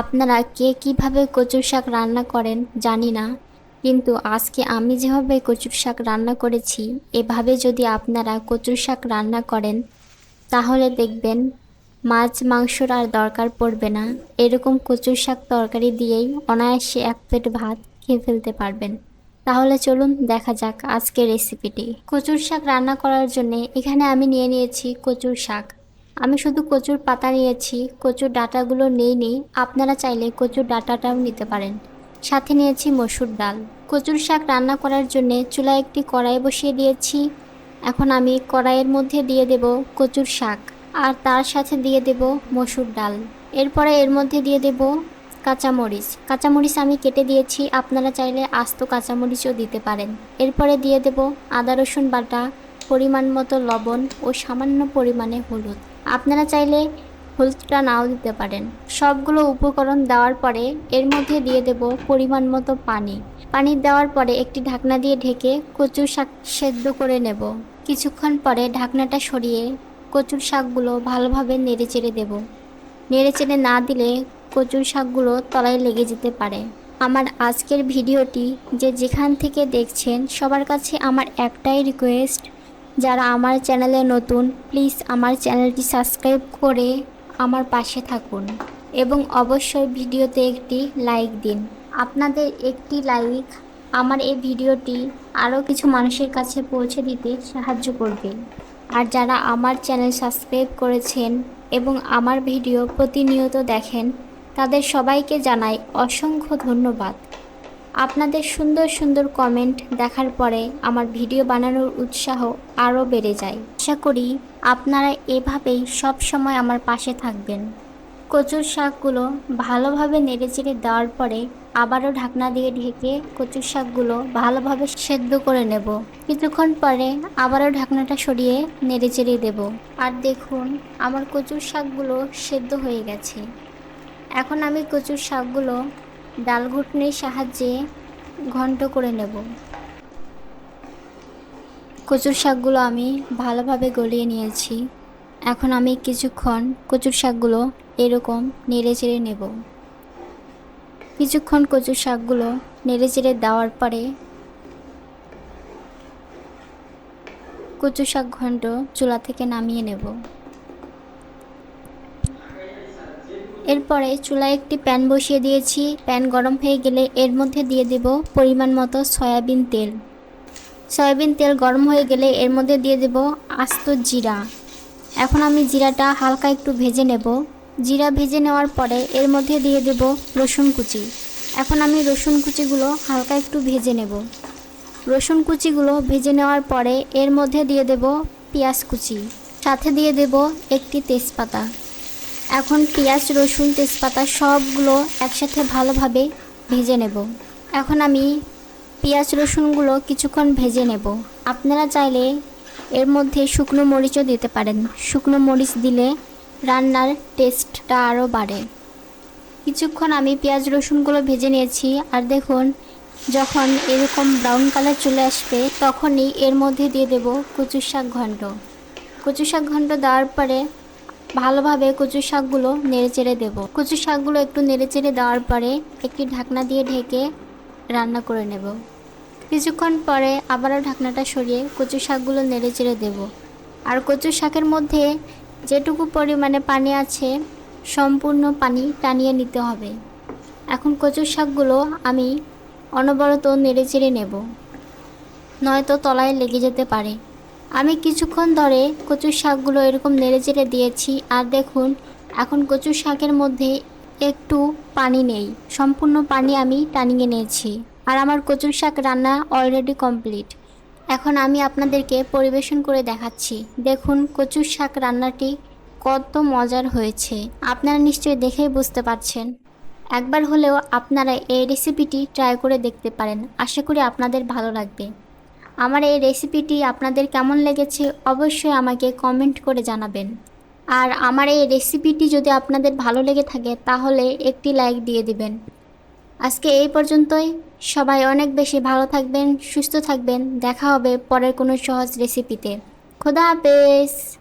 আপনারা কে কীভাবে কচুর শাক রান্না করেন জানি না। কিন্তু আজকে আমি যেভাবে কচুর শাক রান্না করেছি, এভাবে যদি আপনারা কচুর শাক রান্না করেন, তাহলে দেখবেন মাছ মাংসর আর দরকার পড়বে না। এরকম কচুর শাক তরকারি দিয়েই অনায়াসে এক প্লেট ভাত খেয়ে ফেলতে পারবেন। তাহলে চলুন দেখা যাক আজকের রেসিপিটি কচুর শাক রান্না করার জন্য এখানে আমি নিয়ে নিয়েছি কচুর শাক। আমি শুধু কচুর পাতা নিয়েছি, কচুর ডাটাগুলো নেই নেই, আপনারা চাইলে কচুর ডাটাটাও নিতে পারেন। সাথে নিয়েছি মসুর ডাল। কচুর শাক রান্না করার জন্য চুলায় একটি কড়াই বসিয়ে দিয়েছি। এখন আমি কড়াইয়ের মধ্যে দিয়ে দেব কচুর শাক আর তার সাথে দিয়ে দেব মসুর ডাল। এরপরে এর মধ্যে দিয়ে দেব কাঁচামরিচ। কাঁচামরিচ আমি কেটে দিয়েছি, আপনারা চাইলে আস্ত কাঁচামরিচও দিতে পারেন। এরপরে দিয়ে দেব আদা রসুন বাটা, পরিমাণ মতো লবণ ও সামান্য পরিমাণে হলুদ। আপনারা চাইলে হলুদটা নাও দিতে পারেন। সবগুলো উপকরণ দেওয়ার পরে এর মধ্যে দিয়ে দেব পরিমাণ মতো পানি। পানি দেওয়ার পরে একটি ঢাকনা দিয়ে ঢেকে কচুর শাক সেদ্ধ করে নেব। কিছুক্ষণ পরে ঢাকনাটা সরিয়ে কচুর শাকগুলো ভালোভাবে নেড়ে চেড়ে দেব। নেড়ে চেড়ে না দিলে কচুর শাকগুলো তলায় লেগে যেতে পারে। আমার আজকের ভিডিওটি যে যেখান থেকে দেখছেন সবার কাছে আমার একটাই রিকোয়েস্ট যারা আমার চ্যানেলে নতুন, প্লিজ আমার চ্যানেলটি সাবস্ক্রাইব করে আমার পাশে থাকুন এবং অবশ্যই ভিডিওতে একটি লাইক দিন। আপনাদের একটি লাইক আমার এই ভিডিওটি আরও কিছু মানুষের কাছে পৌঁছে দিতে সাহায্য করবে। আর যারা আমার চ্যানেল সাবস্ক্রাইব করেছেন এবং আমার ভিডিও প্রতিনিয়ত দেখেন, তাদের সবাইকে জানাই অসংখ্য ধন্যবাদ। আপনাদের সুন্দর সুন্দর কমেন্ট দেখার পরে আমার ভিডিও বানানোর উৎসাহ আরও বেড়ে যায়। আশা করি আপনারা এভাবেই সব সময় আমার পাশে থাকবেন। কচুর শাকগুলো ভালোভাবে নেড়েচেড়ে দেওয়ার পরে আবারও ঢাকনা দিয়ে ঢেকে কচুর শাকগুলো ভালোভাবে সেদ্ধ করে নেব। কিছুক্ষণ পরে আবারও ঢাকনাটা সরিয়ে নেড়ে নেড়েচেড়ে দেব। আর দেখুন, আমার কচুর শাকগুলো সেদ্ধ হয়ে গেছে। এখন আমি কচুর শাকগুলো ডাল ঘুটনির সাহায্যে ঘন্ট করে নেব। কচুর শাকগুলো আমি ভালোভাবে গলিয়ে নিয়েছি। এখন আমি কিছুক্ষণ কচুর শাকগুলো এরকম নেড়ে চেড়ে নেব। কিছুক্ষণ কচুর শাকগুলো নেড়ে চেড়ে দেওয়ার পরে কচু শাক ঘন্ট চুলা থেকে নামিয়ে নেব। এরপরে চুলায় একটি প্যান বসিয়ে দিয়েছি। প্যান গরম হয়ে গেলে এর মধ্যে দিয়ে দেব পরিমাণ মতো সয়াবিন তেল। সয়াবিন তেল গরম হয়ে গেলে এর মধ্যে দিয়ে দেব আস্ত জিরা। এখন আমি জিরাটা হালকা একটু ভেজে নেব। জিরা ভেজে নেওয়ার পরে এর মধ্যে দিয়ে দেব রসুন কুচি। এখন আমি রসুন কুচিগুলো হালকা একটু ভেজে নেব। রসুন কুচিগুলো ভেজে নেওয়ার পরে এর মধ্যে দিয়ে দেব পেঁয়াজ কুচি। সাথে দিয়ে দেব একটি তেজপাতা। এখন পেঁয়াজ, রসুন, তেজপাতা সবগুলো একসাথে ভালোভাবে ভেজে নেব। এখন আমি পেঁয়াজ, রসুনগুলো কিছুক্ষণ ভেজে নেব। আপনারা চাইলে এর মধ্যে শুকনো মরিচও দিতে পারেন। শুকনো মরিচ দিলে রান্নার টেস্টটা আরও বাড়ে। কিছুক্ষণ আমি পেঁয়াজ, রসুনগুলো ভেজে নিয়েছি। আর দেখুন, যখন এরকম ব্রাউন কালার চলে আসবে, তখনই এর মধ্যে দিয়ে দেব কচু শাক ঘন্ট। কচু শাক ঘন্ট দেওয়ার পরে ভালোভাবে কচু শাকগুলো নেড়ে চেড়ে দেবো। কচু শাকগুলো একটু নেড়ে চেড়ে দেওয়ার পরে একটি ঢাকনা দিয়ে ঢেকে রান্না করে নেব। কিছুক্ষণ পরে আবারও ঢাকনাটা সরিয়ে কচু শাকগুলো নেড়ে চেড়ে দেবো। আর কচু শাকের মধ্যে যেটুকু পরিমাণে পানি আছে, সম্পূর্ণ পানি টানিয়ে নিতে হবে। এখন কচু শাকগুলো আমি অনবরত নেড়ে চেড়ে নেব। নয়তো তলায় লেগে যেতে পারে। আমি কিছুক্ষণ ধরে কচুর শাকগুলো এরকম নেড়ে চেড়ে দিয়েছি, আর দেখুন, এখন কচুর শাকের মধ্যে একটু পানি নেই। সম্পূর্ণ পানি আমি টানিয়ে নিয়েছি। আর আমার কচুর শাক রান্না অলরেডি কমপ্লিট এখন আমি আপনাদেরকে পরিবেশন করে দেখাচ্ছি। দেখুন, কচুর শাক রান্নাটি কত মজার হয়েছে। আপনারা নিশ্চয়ই দেখেই বুঝতে পারছেন। একবার হলেও আপনারা এই রেসিপিটি ট্রাই করে দেখতে পারেন। আশা করি আপনাদের ভালো লাগবে। আমার এই রেসিপিটি আপনাদের কেমন লেগেছে অবশ্যই আমাকে কমেন্ট করে জানাবেন। আর আমার এই রেসিপিটি যদি আপনাদের ভালো লেগে থাকে তাহলে একটি লাইক দিয়ে দিবেন। আজকে এই পর্যন্তই। সবাই অনেক বেশি ভালো থাকবেন, সুস্থ থাকবেন। দেখা হবে পরের কোনো সহজ রেসিপিতে খোদা হাফেজ।